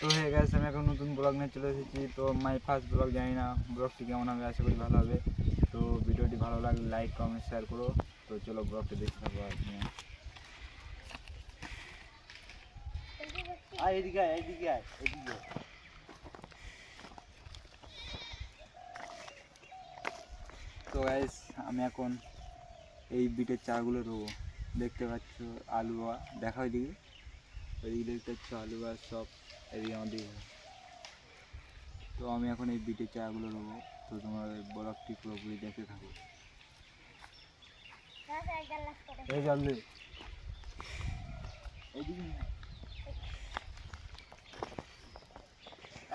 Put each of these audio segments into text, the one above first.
তো হয়ে গেছে আমি এখন নতুন ব্লগ নিয়ে চলে এসেছি। তো মাই ফার্স্ট ব্লগ জানি না ব্লগটি কেমন হবে, আশা করি ভালো হবে। তো ভিডিওটি ভালো লাগলে লাইক কমেন্ট শেয়ার করো। তো চলো ব্লগটি দেখতে থাকো আর। আয় এদিকে এদিকে আয়, এদিকে তো গাইস আমি এখন এই বিটের চারাগুলো রোবো দেখতে পাচ্ছ আলু দেখা ওইদিকে দেখতে পাচ্ছ আলু আর সব এদিকে আমাদের তো আমি এখন এই বিটের চারাগুলো রোবো তো তোমার ব্লগটি পুরোপুরি দেখতে থাকো। এই দে এইদিকে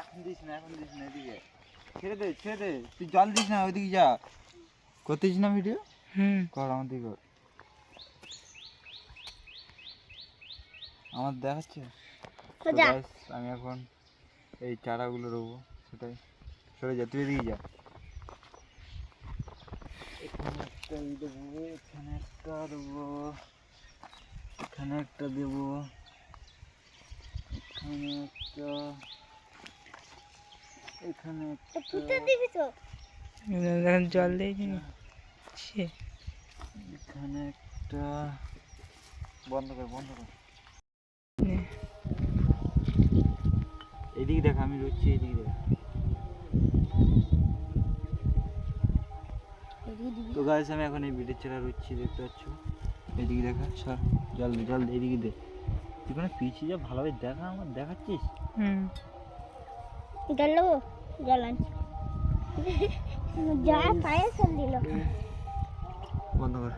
এখন দিস না এখন দিস না এদিকে। ছেড়ে দে ছেড়ে দে। তুই জল দিস না ওইদিকে যা। করতেছিস না ভিডিও? হুম। কর আমার দিকে আমার দেখাচ্ছে? তো আমি এখন এই চারাগুলো রোবো সেটাই। সরে যা তুই এদিকে যা। এখানে একটা দেবো এখানে একটা দেবো এখানে একটা দেবো এখানে একটা এখানে একটা। দিবি তো। জল দিয়ে ছি। এখানে একটা। বন্ধ কর বন্ধ কর। এদিকে দেখ আমি রয়েছি এদিকে দেখ। তো গাছ আমি এখন এই বিটের চেরা রুচ্ছি দেখতে পাচ্ছ? এদিকে দেখা সর জল দে জল এদিকে দে। তুই কোনো পিছিয়ে যা ভালোভাবে দেখা আমার দেখাচ্ছিস? হুম। জল নেব জল আনছি। যা পায়ে চল দিল। বন্ধ কর।